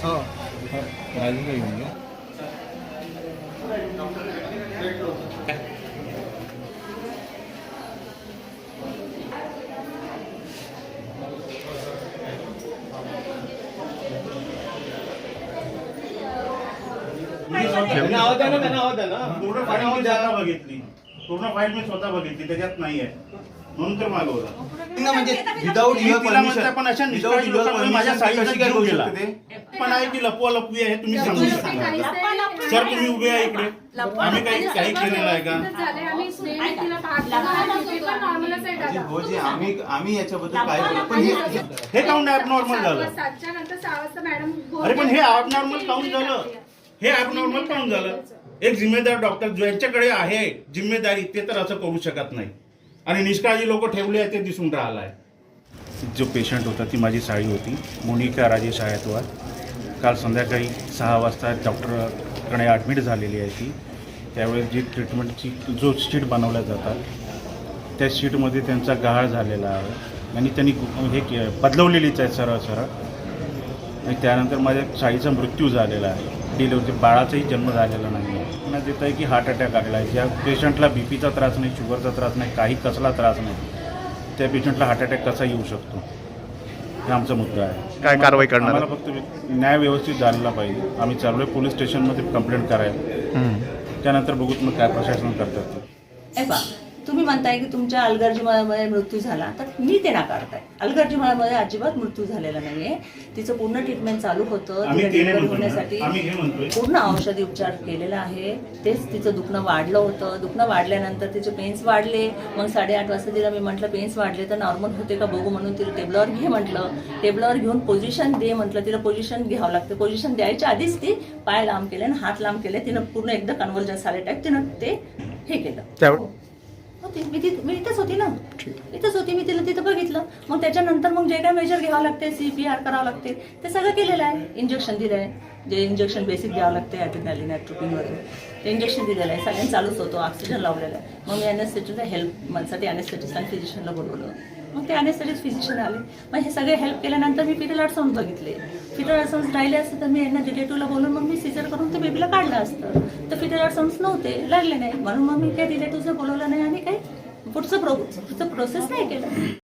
저 라이브가 있네요. नाव द्या ना त्यांना नाव द्या ना पूर्ण पाणी जाणार बघितली पूर्ण फाईल मी स्वतः बघितली त्याच्यात नाही आहे म्हणून तर मागवला म्हणजे विदाऊट तिला म्हणते, पण अशा निष्काळजी लोकांमुळे माझ्या साईचा जीव गेला पण आहे की लपवा लपवी आहे तुम्ही सांगू शकता सर तुम्ही उभे आहे इकडे आम्ही काही काही केलेलं आहे का हो जी आम्ही आम्ही याच्याबद्दल काय बोलू पण हे हे- हे काऊन ॲबनॉर्मल झालं अरे पण हे ॲबनॉर्मल काऊन झालं हे ॲबनॉर्मल काऊन झालं एक जिम्मेदार डॉक्टर ज्यांच्याकडे आहे जिम्मेदारी ते तर असं करू शकत नाही. आणि निष्काळजी लोक ठेवले आहे ते दिसून राहिलं आहे जो पेशंट होता ती माझी साळी होती मोनिका राजेश आयतवार काल संध्याकाळी सहा वाजता डॉक्टरकडे ॲडमिट झालेली आहे ती. त्यावेळेस जी ट्रीटमेंटची जो शीट बनवल्या जातात त्या शीटमध्ये त्यांचा गाळ झालेला आहे. आणि त्यांनी हे के बदलवलेलीच आहे सरळ सरळ. आणि त्यानंतर माझ्या साईचा मृत्यू झालेला आहे. डिलिव्हरी बाळाचाही जन्म झालेला नाही आहे. पुन्हा देत आहे की हार्ट अटॅक आलेला आहे. ज्या पेशंटला बी पीचा त्रास नाही शुगरचा त्रास नाही काही कसला त्रास नाही त्या पेशंटला हार्ट अटॅक कसा येऊ शकतो? हे आमचा मुद्दा आहे. काय कारवाई करणार? आम्हाला फक्त न्याय व्यवस्थित झालेला पाहिजे. आम्ही चालू आहे पोलीस स्टेशनमध्ये कंप्लेंट करायला. त्यानंतर बघूत मग काय प्रशासन करतात ते. तुम्ही म्हणताय की तुमच्या अलगर्जीमुळे मृत्यू झाला. तर मी ते नाकारताय. अलगर्जीमुळे अजिबात मृत्यू झालेला नाहीये. तिचं पूर्ण ट्रीटमेंट चालू होतं. होण्यासाठी ना. आम्ही हे म्हणतोय. पूर्ण औषधी उपचार केलेला आहे. तेच तिचं दुखणं वाढलं होतं. दुखणं वाढल्यानंतर तिचे पेन्स वाढले. मग साडेआठ वाजता तिला मी म्हटलं पेन्स वाढले तर नॉर्मल होते का बघू? म्हणून तिला टेबलावर घे म्हटलं. टेबलावर घेऊन पोझिशन दे म्हटलं. तिला पोझिशन घ्यावं लागते. पोझिशन द्यायच्या आधीच ती पाय लांब केले आणि हात लांब केले. तिनं पूर्ण एकदा कन्व्हर्जन झाले टाईप तिनं ते हे केलं. होती. मी ती मी इथेच होती ना. इथेच होती. मी तिला तिथं बघितलं. मग त्याच्यानंतर मग जे काय मेजर घ्यावं लागते सी पी आर करावं लागते ते सगळं केलेलं आहे. इंजेक्शन दिलं आहे जे इंजेक्शन बेसिक द्यावं लागते ॲटिनॅलिन ॲट्रोपिन वगैरे ते इंजेक्शन दिलेलं आहे. सगळ्यांनी चालूच होतो. ऑक्सिजन लावलेलं आहे. मग मी अॅनेस्थेटिकला हेल्प माझ्यासाठी अॅनेस्थेटिस्ट आणि फिजिशियनला बोलवलं. मग ते अॅनेस्थेटिस्ट फिजिशियन आले. मग हे सगळे हेल्प केल्यानंतर मी पिटल अडसाऊंड बघितले. पिरियड अडसाऊंड राहिले असते तर मी यांना डिटेटिव्हला बोलून मग मी सिजर करून ते बेबीला काढलं असतं. तर पिरियड अडसाऊंड नव्हते. लागले नाही. म्हणून मग मी त्या रिलेटिव्हचं बोलवलं नाही आणि काही पुढचं प्रो पुढचं प्रोसेस नाही केलं.